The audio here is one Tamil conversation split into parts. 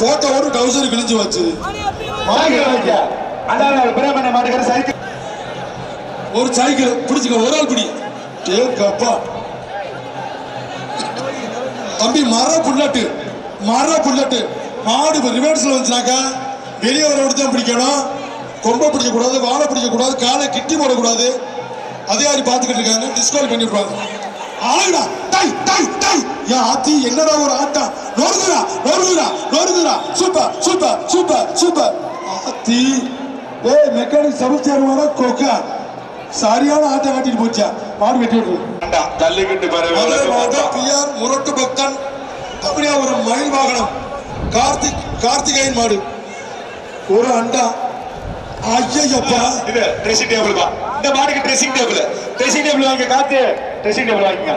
போட்ட ஒரு டவுசர் கிழிஞ்சு வச்சு ஒரு சைக்கிள் பிடிச்சுக்க ஒரு ஆள் பிடி. கேப்பா. தம்பி மர புல்லட்டு. மர புல்லட்டு. மாடு ரிவர்ஸ்ல வந்துச்சுனாக்கா வெளியே வர தான் பிடிக்கணும். கொம்பை பிடிக்க கூடாது வாழை பிடிக்க கூடாது காலை கிட்டி போடக்கூடாது. அதிகாரி பார்த்துக்கிட்டு இருக்காங்க டிஸ்குவால் பண்ணிடுவாங்க. ஆளுடா டை டை டை. ஏன் ஆத்தி என்னடா ஒரு நொறுங்குறா நொறுங்குறா சூப்பர் சூப்பர் சூப்பர் சூப்பர் ஆத்தி ஏய் மெக்கானிக் சமைச்சாருவாரா கோக்கா. சரியான ஆட்டம் காட்டிட்டு போச்சா? மாடு வெட்டி மதுரை மாவட்டம் பிஆர் முரட்டு பக்தன் அப்படியே ஒரு மயில் வாகனம். கார்த்திக் கார்த்திகேயன் மாடு. ஒரு அண்டா. ஐயப்பா இது ட்ரெஸ்ஸிங் டேபிள் தான் இந்த மாடுக்கு ட்ரெஸ்ஸிங் டேபிள் ட்ரெஸ்ஸிங் டேபிள் வாங்க காத்து. ட்ரெஸ்ஸிங் டேபிள் வாங்கிங்க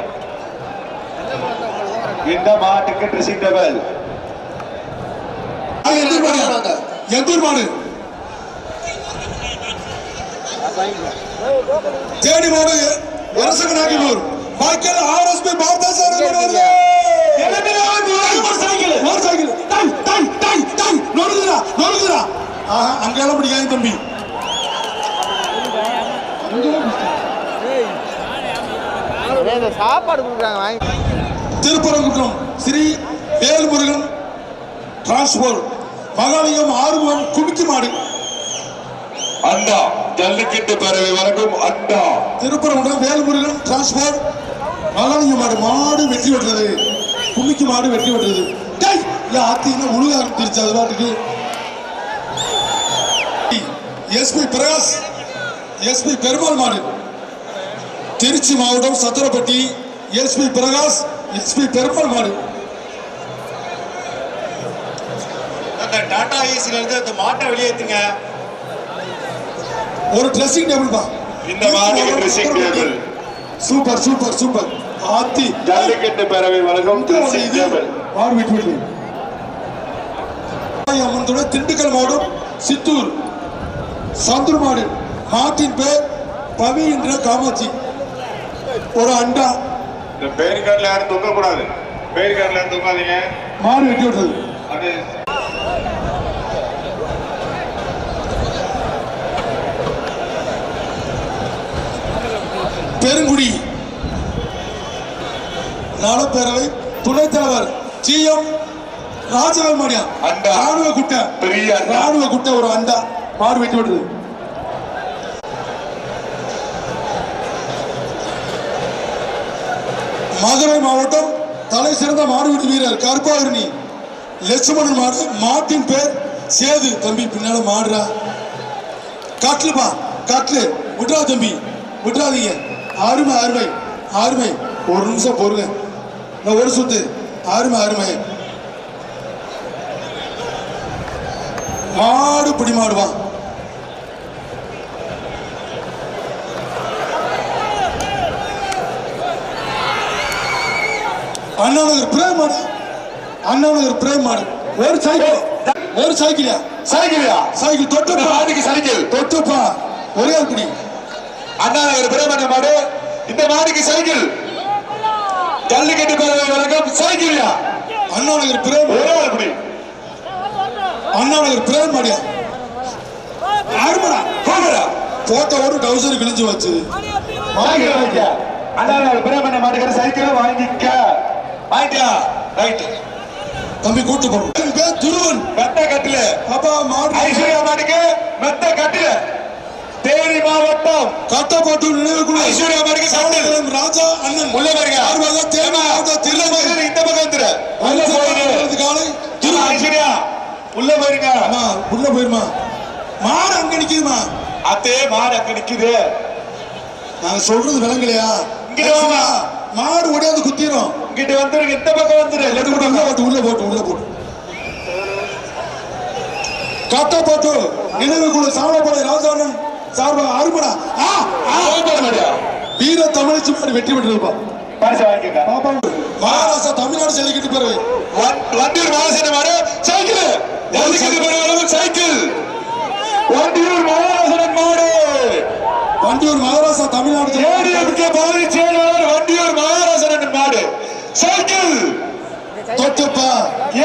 இந்த மாட்டுக்கு ட்ரெஸ்ஸிங் டேபிள் எந்தூர் மாடு எந்தூர் மாடு தேடி மாடு அரசக நாகினூர் மைக்கேல் ஆர்எஸ்பி பார்த்தா சார் ஒரு சைக்கிள். ஒரு cycle. Tie tie tie tie நொறுங்குறா நொறுங்குறா. ஆஹா அங்கெல்லாம் பிடிக்காது தம்பி. சாப்பாடு கொடுக்குறாங்க திருப்பரங்குன்றம் ஸ்ரீ வேல்முருகன் டிரான்ஸ்போர்ட் மகாலிங்கம் ஆறுமுகம் குமிக்கி மாடு. அண்டா ஜல்லிக்கட்டு பறவை வரைக்கும் அண்டா திருப்பரங்குன்றம் வேல்முருகன் டிரான்ஸ்போர்ட் மகாலிங்கம் மாடு மாடு வெட்டி விட்டுறது குமிக்கி மாடு டேய் ஏன் ஆத்தினா உழுக ஆரம்பிச்சிருச்சு அது பாட்டுக்கு. எஸ்பி பிரகாஷ் எஸ்பி பெருமாள் மாடு. திருச்சி மாவட்டம் சத்திரப்பட்டி. எஸ்பி பிரகாஷ் எஸ்பி பெருமாள் மாடு. டாடா ஏசில இருந்து அந்த மாட்டை வெளியேத்துங்க ஒரு ட்ரெஸ்ஸிங் டேபிள் பா. இந்த மாட்டுக்கு dressing table. Super super super. ஆத்தி. ஜல்லிக்கட்டு பறவை வழங்கும் ட்ரெஸ்ஸிங் டேபிள் மாடு விட்டு விட்டு அம்மனோட திண்டுக்கல் மாவட்டம் சித்தூர். சந்துரு மாடு மாட்டின் பேர் பவி என்ற காமாட்சி. ஒரு அண்டா. இந்த பேர் கார்டுல யாரும் தொங்க கூடாது பேர் கார்டுல யாரும் தொங்காதீங்க. மாடு வெட்டி விட்டது அது பெருங்குடி. நலப்பேரவை துணைத் தலைவர் ஜி எம் அண்டா. ராணுவ குட்டை. பெரிய. ராணுவ குட்டை ஒரு அண்டா. மாடு வெட்டி விடுறது மதுரை மாவட்டம் தலை சிறந்த மாடுபிடி வீரர் கருப்பாவரணி லட்சுமணன் மாடு மாட்டின் பேர் சேது. தம்பி பின்னால மாடுறா கட்லுப்பா கட்லு விட்றா தம்பி. விட்றாதீங்க. அருமை அருமை அருமை ஒரு நிமிஷம் பொறுங்க. நான் ஒரு சுத்து. அருமை அருமை மாடு பிடி மாடுவா அண்ணாநகர் பிரேம் மாடு. அண்ணாநகர் பிரேம் மாடு. ஒரு சைக்கிள் ஒரு சைக்கிளா சைக்கிளா சைக்கிள் தொட்டுப்பா சைக்கிள் தொட்டுப்பா ஒரே ஒரு பிடி. அண்ணா நகர் பிரேமண்ண மாடு. இந்த மாடுக்கு சைக்கிள். ஜல்லிக்கட்டு பறவை வழங்கும் சைக்கிள்யா? அண்ணாநகர் பிரேம். ஒரே ஒரு படி. அண்ணாநகர் பிரேம் மாடியா ஆறுமடா போகடா போட்ட ஒரு டவுசர் கிழிஞ்சு வச்சு சைக்கிள் வாங்கிக்க. அண்ணா நகர் பிரேமண்ண மாட்டுக்கிற சைக்கிளை வாங்கிக்க. வாங்கிக்கா ரைட் தம்பி கூட்டு போறோம். துருவன். மெத்த கட்டில. அப்பா மாடு. ஐஸ்வர்யா மாட்டுக்கு மெத்த கட்டில. தேனி மாவட்டம் கட்டப்பட்டு நினைவுக்குள்ள ஐஸ்வர்யா மாட்டுக்கு சவுண்ட் ராஜா அண்ணன். உள்ள ஆறுமுக தேவை மாவட்டம் திருநெல்வேலி திருநெல்வேலி இந்த பக்கம் வந்துரு. உள்ள போயிரு. வலது காலை திரு ஐஸ்வர்யா உள்ள போயிருங்க. அம்மா உள்ள போயிருமா? மாடு அங்க நிக்குதுமா? அத்தே மாடு அங்க நிக்குது. நாங்க சொல்றது விளங்கலையா? இங்க. மாடு ஓடியாந்து குத்திரும். இங்கிட்டு வந்துருங்க இந்த பக்கம் வந்துரு. உள்ள போட்டு உள்ள போட்டு உள்ள போட்டு கட்டப்பட்டு நினைவுக்குள்ள சாவளப்படை ராஜாண்ணன். சார்பாக ஆ. வீர தமிழச்சி மாடு வெற்றி பெற்றிருப்பா. மகாராஷ்டிரா தமிழ்நாடு ஜல்லிக்கட்டு பிறகு வண்டியூர் மகாராசன மாடு சைக்கிள். சைக்கிள். வண்டியூர் மகாராசனன் மாடு வண்டியூர் மகாராஷ்டிரா தமிழ்நாடு ஏடிஎம்கே பகுதி செயலாளர் வண்டியூர் மகாராசனன் மாடு சைக்கிள். தொட்டுப்பா.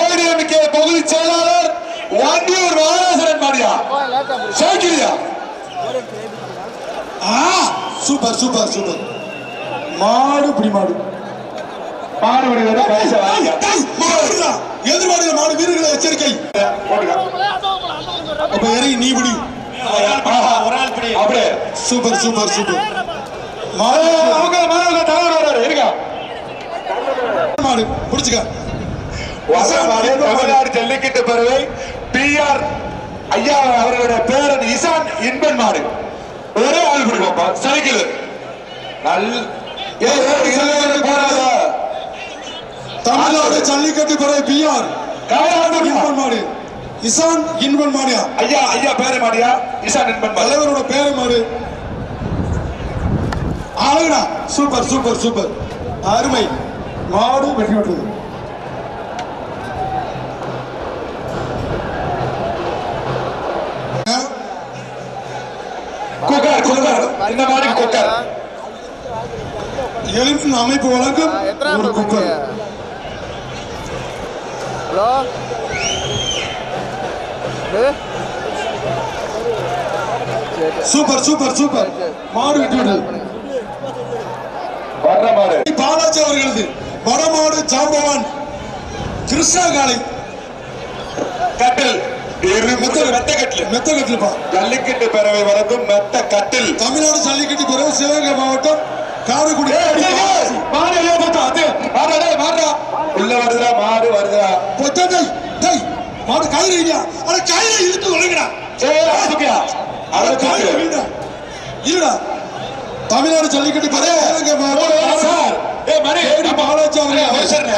ஏடிஎம்கே பகுதி செயலாளர் வண்டியூர் மகாராசரன் மாடியா சைக்கிளியா? ஆ சூப்பர் சூப்பர் சூப்பர். மாடு பிடி மாடு. மாடுடா. எதிர்மாடுல மாடு வீரர்களை எச்சரிக்கை. அப்ப இறங்கி நீ பிடி அப்படியே. Super super super. மாடு. தலைவர் வர்றாரு. இருங்க. மாடு பிடிச்சுக்க. தமிழ்நாடு ஜல்லிக்கட்டு பறவை பி ஆர் ஐயா அவர்களுடைய பேரன் இசான் இன்பன் மாடு ஒரே ஆள் பிடிப்பா சைக்கிள். நல் தமிழ்நாடு ஜல்லிக்கட்டு பிறகு பிஆர். இன்பன் மாடு இசான் இன்பன் மாடியா ஐயா ஐயா பேரு மாடியா இசான் இன்பன் தலைவரோட பேரு மாடு அழகுடா சூப்பர் சூப்பர் சூப்பர். அருமை. மாடு வெற்றி பெற்றது. இந்த மாதிரி குக்கர் எலும்பின் அமைப்பு வழங்கும் எத்தனை ஒரு cooker hello? Super super super. மாடு மாடு. பாலாஜி அவர்களது. வடமாடு ஜாம்பவான் கிருஷ்ணா காளை கட்டில். ஜல்லிக்கட்டு பேரவை வழங்கும் மெத்த கட்டில். தமிழ்நாடு ஜல்லிக்கட்டு பிறகு சிவகங்கை மாவட்டம் காரைக்குடி. உள்ள வருதுடா மாடு வருதுடா. பொத்தா டேய், மாடு கயிறு அட கயிறு இழுத்து ஒழுங்கடா அட கயிறு இல்லடா தமிழ்நாடு ஜல்லிக்கட்டு பிறகு சிவகங்கை மாவட்டம் சார். ஏய் மணி பாலாஜி அவர்கள். ஒரு சார்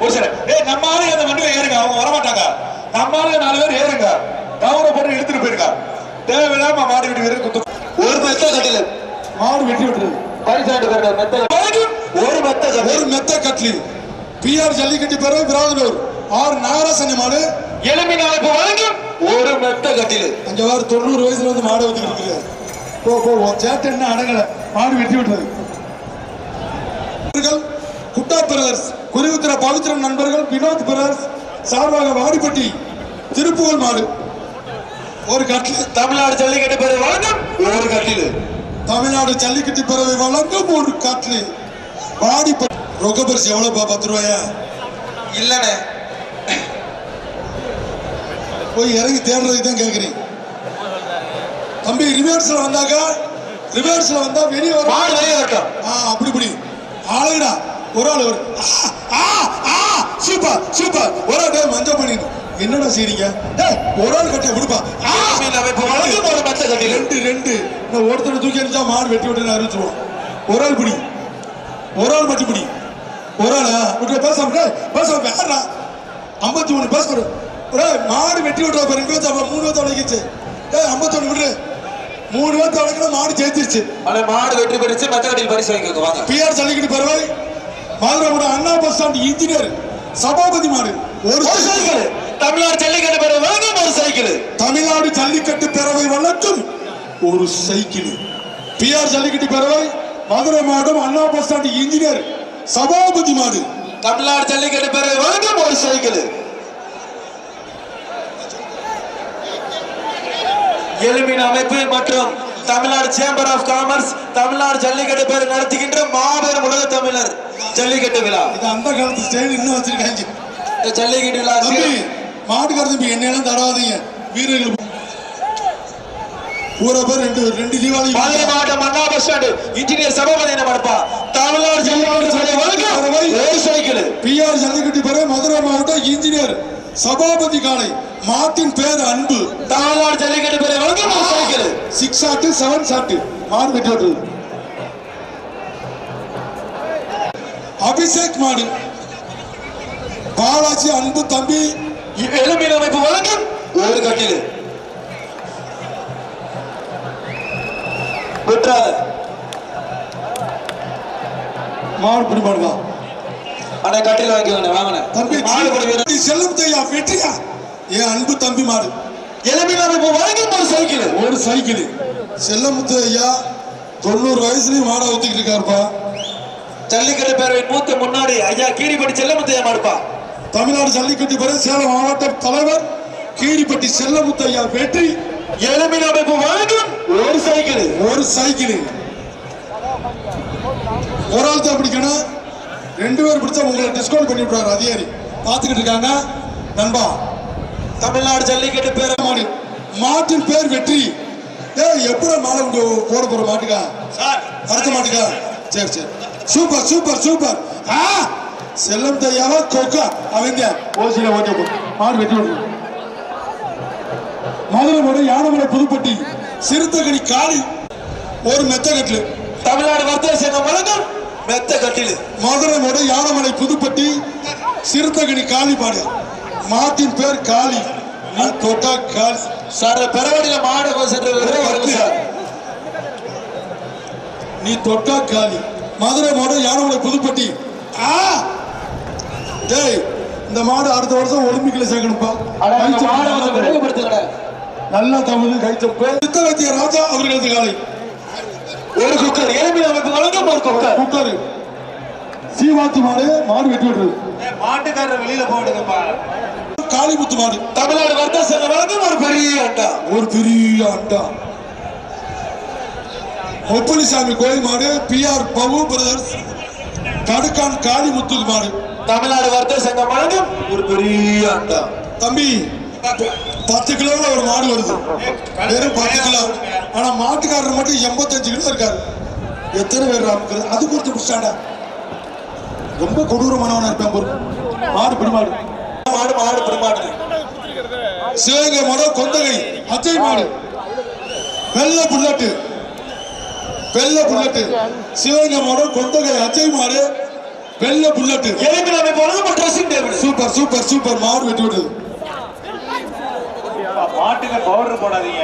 ஒரு சார் ஏய் நம்ம ஆளுங்க அந்த வண்டியில ஏறுங்க அவங்க வர மாட்டாங்க நம்ம ஆளுங்க நாலு பேர் ஏறுங்க. கவுரை போட்டு எடுத்துட்டு போயிருங்க தேவையில்லாம மாடு வீட்டு வீரர் குத்து ஒரு மெத்த கட்டில். மாடு வெற்றி பெற்றது பரிசாட்டு பேர் மெத்த ஒரு மெத்த ஒரு கட்டில் மெத்த கட்லி பிஆர் ஜல்லிக்கட்டு பிறகு விராதனூர் ஆர் நாகராசனி மாடு. எலும்பி நாளைக்கு வழங்கும் ஒரு மெத்த கட்டில். அங்க வாரு தொண்ணூறு வயசுல வந்து மாடு வந்து இருக்குது போ போ சேட்டை என்ன அடங்கல? மாடு வெட்டி நண்பர்கள், குட்டா பிரதர்ஸ் குருவித்திர பவித்திரன் நண்பர்கள் வினோத் பிரதர்ஸ் சார்பாக வாடிப்பட்டி திருப்புகழ் மாடு. ஒரு கட்லு தமிழ்நாடு ஜல்லிக்கட்டு பேர் வழங்கும். ஒரு கட்டில். தமிழ்நாடு ஜல்லிக்கட்டு பிறவை வழங்கும். ஒரு கட்லு வாடிப்பட்டி. ரொக்க பரிசு எவ்வளவுப்பா பத்து ரூபாயா? இல்லனே போய் இறங்கி தேடுறதுக்கு தான் கேட்குறீங்க தம்பி ரிவர்ஸ்ல வந்தாக்கா? ரிவர்ஸ்ல வந்தா வெளியே வர மாடு வெளியே வரட்டும். ஆ அப்படி இப்படி. ஆளுங்கடா. ஒரு ஆள் ஒரு ஆ, ஆ ஆ. Super super. ஒரு ஆள் டேய் மஞ்சள் பண்ணி என்னடா செய்றீங்க? டேய் ஒரு ஆள் கட்ட விடுப்பா ரெண்டு ரெண்டு. நான் ஒருத்தனை தூக்கி அடிச்சா மாடு வெட்டி விட்டு அறிவிச்சிருவோம் ஒரு ஆள் பிடி. ஒரு ஆள் மட்டும் பிடி. ஒரு ஆளா? விட்டு பேசாம டேய், பேசாம வேறா ஐம்பத்தி மூணு பேச மாடு வெட்டி விட்டுறா பாரு. ரெண்டு அப்புறம் மூணு பேர்த்து உடைக்கிச்சு. டேய் ஐம்பத்தொன்னு விடு. மூணு பேர்த்து உடைக்கணும் மாடு ஜெயிச்சிருச்சு. ஆனா மாடு வெற்றி பெற்றுச்சு மெத்த கட்டில் பரிசு வாங்கிக்கோங்க வாங்க. பிஆர் ஜல்லிக்கட்டு பறவை Madurai Anna bus stand engineer. Sabapathi மாடு ஒரு சைக்கிள். தமிழ்நாடு ஜல்லிக்கட்டு பேர் வழங்கும் ஒரு சைக்கிள். தமிழ்நாடு ஜல்லிக்கட்டு பேரவை வழங்கும் ஒரு சைக்கிள். பிஆர் ஜல்லிக்கட்டு பேரவை மதுரை மாவட்டம் Anna bus stand engineer Sabapathi மாடு தமிழ்நாடு ஜல்லிக்கட்டு பேர் வழங்கும் ஒரு சைக்கிள். எலுமின் அமைப்பு மற்றும் Tamil Nadu chamber of commerce Tamil Nadu jallikattu பேர் நடத்துகின்ற மாபெரும் உலக தமிழர் ஜல்லிக்கட்டு விழா. இது அந்த காலத்து ஸ்டைல் இன்னும் வச்சிருக்காங்க. இந்த ஜல்லிக்கட்டு விழா மாட்டுக்கார தம்பி என்னெல்லாம் தராதீங்க வீரர்கள் ஊரை பேர் ரெண்டு ரெண்டு தீபாவளி. மதுரை மாவட்டம் Anna bus stand engineer Sabapathi என்ன மடப்பா தமிழ்நாடு ஜல்லிக்கட்டு பேர் பிஆர் ஜல்லிக்கட்டு பேரவை மதுரை மாவட்டம் இன்ஜினியர் சபாபதி காலை மாட்டின் பேர் அன்பு. தமிழ்நாடு ஜல்லிக்கட்டு பேர் வழங்கும் ஒரு cycle six shot seven shot மாடு வெட்டி அபிஷேக் மாடு. பாலாஜி அன்பு தம்பி. எலுமின் அமைப்பு வழங்கும் ஒரு கட்டில். விட்டுறாத மாடு பிடி அண்ணா கட்டில் வாங்கிக்கோங்க வாங்கினேன் தம்பி மாடு பிடி வீரர். செல்லும் தையா வெற்றியா என் அன்பு தம்பி மாடு. எலுமின் அமைப்பு வழங்கும் ஒரு சைக்கிள். ஒரு சைக்கிள். செல்லமுத்து ஐயா தொண்ணூறு வயசுலயும் மாடை ஊத்திக்கிட்டு இருக்காருப்பா. ஜல்லிக்கட்டு பேரவை மூத்த முன்னாடி ஐயா கீரிப்படி செல்லமுத்தையா மாடுப்பா. தமிழ்நாடு ஜல்லிக்கட்டு பெற சேலம் மாவட்ட தலைவர் கீரிப்பட்டி செல்லமுத்தையா வெற்றி. எலும்பின் அமைப்பு வழங்கும் ஒரு சைக்கிள். ஒரு சைக்கிள். ஒரு ஆள் தான் பிடிக்கணும். ரெண்டு பேர் பிடிச்சா உங்களை டிஸ்கவுண்ட் பண்ணி விடுறாரு அதிகாரி. பார்த்துக்கிட்டு இருக்காங்க. நண்பா தமிழ்நாடு ஜல்லிக்கட்டு பேர மாடு மாட்டின் பேர் வெற்றி. ஏய் எப்படி மாலை உண்டு போட போற மாட்டுக்கா? சார். அடுத்த மாட்டுக்கா? சரி சரி. Super super super. ஆ செல்லம் தையாவா கொக்கா அவங்க. ஓசில ஓட்டி மாடு வெட்டி விடுவோம் மதுரை யானமலை புதுப்பட்டி. சிறுத்தகனி காளி. ஒரு மெத்த கட்டில் தமிழ்நாடு வர்த்தக சங்கம் வழங்கும். மெத்த கட்டில். மதுரை மாடு யானமலை புதுப்பட்டி சிறுத்தகனி காளி மாடு மாட்டின் பேர் காளி. நீ தொட்டா காளி. சார் பெறவடியில மாடு சென்று சார். நீ தொட்டா காலி மதுரை மாடு யானமலை புதுப்பட்டி. ஆ! டேய் இந்த மாடு அடுத்த வருஷம் ஒலிம்பிக்ல சேர்க்கணும்ப்பா நல்லா தமிழ் கைத்தப்பு சித்த வைத்திய ராஜா அவர்களது காலை ஒரு குக்கர் எலும்பின் அமைப்பு வழங்கும் ஒரு குக்கர். குக்கர். சீவாத்து மாடு மாடு வெட்டி விடுறது மாட்டுக்காரர் வெளியில போடுங்கப்பா காளிமுத்து மாடு. தமிழ்நாடு வர்த்தக சங்கம் வழங்கும் ஒரு பெரிய அண்டா ஒரு பெரிய அண்டா ஒப்பனிசாமி கோயில் மாடு பி ஆர் பவு பிரதர்ஸ் கடுக்கான் காளிமுத்து மாடு. தமிழ்நாடு வர்த்தக சங்கம் வழங்கும் ஒரு பெரிய அண்டா தம்பி பத்து கிலோல ஒரு மாடு வருது. வெறும் பத்து கிலோ. ஆனா மாட்டுக்காரர் மட்டும் எண்பத்தஞ்சு கிலோ இருக்காரு. எத்தனை பேர் அமுக்குறது அது குறித்து பிடிச்சாடா ரொம்ப கொடூரமானவனா இருப்பேன் பொருள் மாடு பிடி மாடு மாடு மாடு பெருமாடு. சிவகங்கை மாடு கொந்தகை. அஜய் மாடு. வெள்ளை புல்லட்டு. வெள்ளை புல்லட்டு. சிவகங்கை மாடு கொந்தகை அஜய் மாடு. வெள்ளை புல்லட்டு. ஒரு dressing table super super super. மாடு வெட்டி விடுது மாட்டுக்கு பவுடர் போடாதீங்க.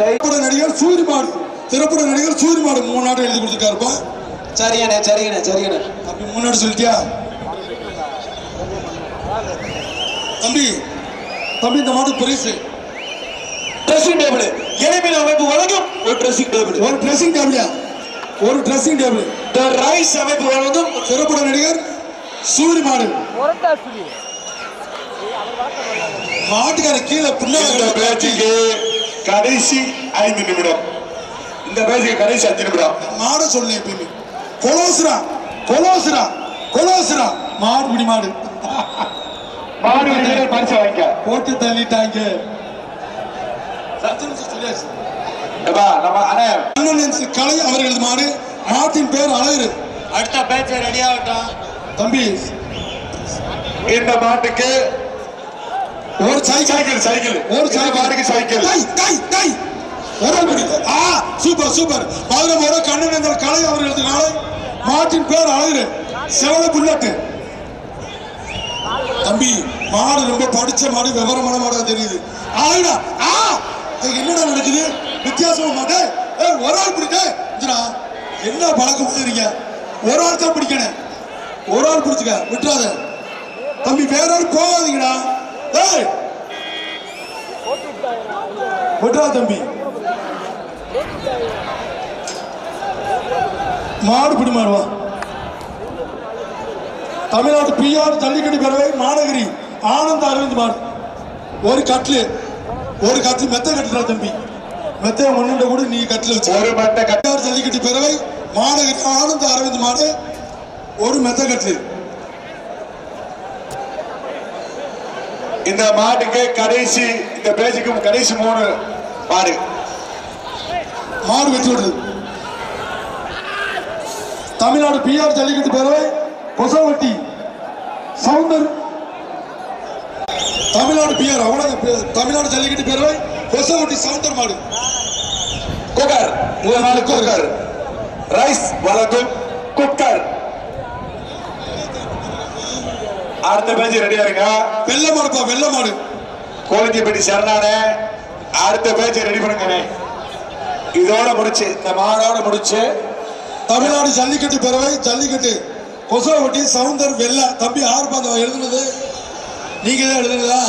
திரைப்பட நடிகர் சூரி மாடு திரைப்பட நடிகர் சூரி மாடு மூணு நாடு எழுதி கொடுத்துருக்காருப்பா. சரிங்கண்ணே சரிங்கண்ணே சரிங்கண்ணே. அப்படி முன்னாடி சொல்லிட்டியா? தம்பி தம்பி இந்த மாடு பிரைஸ் ட்ரெஸ்ஸிங் டேபிள் எலும்பின் அமைப்பு வழங்கும் ஒரு ட்ரெஸ்ஸிங் டேபிள் ஒரு ட்ரெஸ்ஸிங் டேபிளா ஒரு ட்ரெஸ்ஸிங் டேபிள் த ரைஸ் அமைப்பு வழங்கும் திரைப்பட நடிகர் சூரி மாடு முரட்டா சுழி மாட்டுக்கார கீழே பின்னாடி பேச்சுக்கு கடைசி ஐந்து நிமிடம். இந்த பேச்சுக்கு கடைசி அஞ்சு நிமிடம். மாட சொல்லு எப்பயுமே. கொலோசுரா கொலோசுரா கொலோசுரா மாடு பிடி மாடு. மாடு வீரர் பரிசு வாங்கிக்க. போட்டு தள்ளிட்டாங்க. கலை அவர்களது மாடு. மாட்டின் பேர் அழகு அடுத்த பேச்சு ரெடி ஆகட்டும். தம்பி. இந்த மாட்டுக்கு ஒரு சைக்கிள் சைக்கிள் ஒரு cycle cycle tie tie tie ஒரு. ஆ சூப்பர் சூப்பர் மதுரை மதுரை கண்ணன் கலை அவர்களது காலை மாட்டின் பேர் அழகு சிவன புல்லட்டு தம்பி மாடு ரொம்ப படிச்ச மாடு விவரமான மாடா தெரியுது. ஆயிடா ஆ என்னடா நடக்குது? வித்தியாசமா மாட்டே. ஏ ஒரு ஆள் பிடிக்க. என்ன பழக்கம் பண்ணுறீங்க ஒரு ஆள் தான் பிடிக்கணும். ஒரு ஆள் பிடிச்சுக்க. விட்டுறாத. தம்பி வேற ஆள் போகாதீங்கடா. ஏய்! விட்டுறா தம்பி. மாடு பிடி மாடுவா தமிழ்நாடு பிஆர் ஜல்லிக்கட்டு பேரவை மாநகரி. ஆனந்த அரவிந்த் மாடு. ஒரு கட்லு ஒரு கட்லு மெத்த கட்டுறா தம்பி. மெத்தைய ஒன்னுண்ட கூட நீ கட்டில வச்சு ஒரு மட்டை கட்ட பிஆர் ஜல்லிக்கட்டு பேரவை மாநகரி ஆனந்த அரவிந்த் மாடு. ஒரு மெத்த கட்லு இந்த மாட்டுக்கு கடைசி இந்த பேச்சுக்கு கடைசி மூணு மாடு. மாடு வெற்றி விடுறது தமிழ்நாடு பிஆர் ஜல்லிக்கட்டு பேரவை கொசவட்டி. சவுந்தர். தமிழ்நாடு பிஆர் அவ்வளவு தமிழ்நாடு ஜல்லிக்கட்டு பேரவை கொசவட்டி சவுந்தர் மாடு. குக்கர். இந்த மாடு குக்கர். ரைஸ் வழங்கும் குக்கர். அடுத்த பேச்சு ரெடியா இருங்க வெள்ளை மாடுப்பா வெள்ளை மாடு. கோழிஞ்சிப்பட்டி சரணான அடுத்த பேச்சு ரெடி பண்ணுங்க இதோட முடிச்சு இந்த மாடோட முடிச்சு. தமிழ்நாடு ஜல்லிக்கட்டு பேரவை ஜல்லிக்கட்டு. கொசவட்டி சவுந்தர் வெள்ளை. தம்பி பாந்தம் எழுதுனது. நீங்க தான் எழுதுனதா?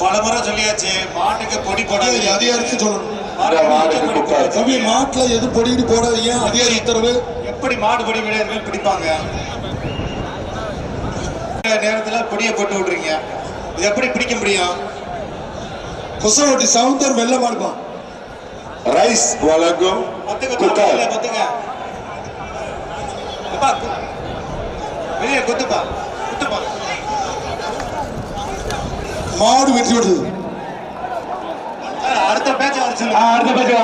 பல முறை சொல்லியாச்சு மாட்டுக்கு பொடி போடாதீங்க. அதிகாரிக்கு சொல்லணும்? தம்பி மாட்டுல எது பொடிட்டு போடாதீங்க? அதிகாரி உத்தரவு. எப்படி மாடு பொடி விளையாடுறது பிடிப்பாங்க? நேரத்துல கொடியை போட்டு விடுறீங்க. இது எப்படி பிடிக்க முடியும்? கொசவட்டி சவுந்தர் வெள்ள மாடுப்பான் ரைஸ் வழங்கும் வெளியே குத்துப்பா குத்துப்பா. மாடு வெற்றி பெற்றது. அடுத்த பேச்ச அடுத்த பேச்சு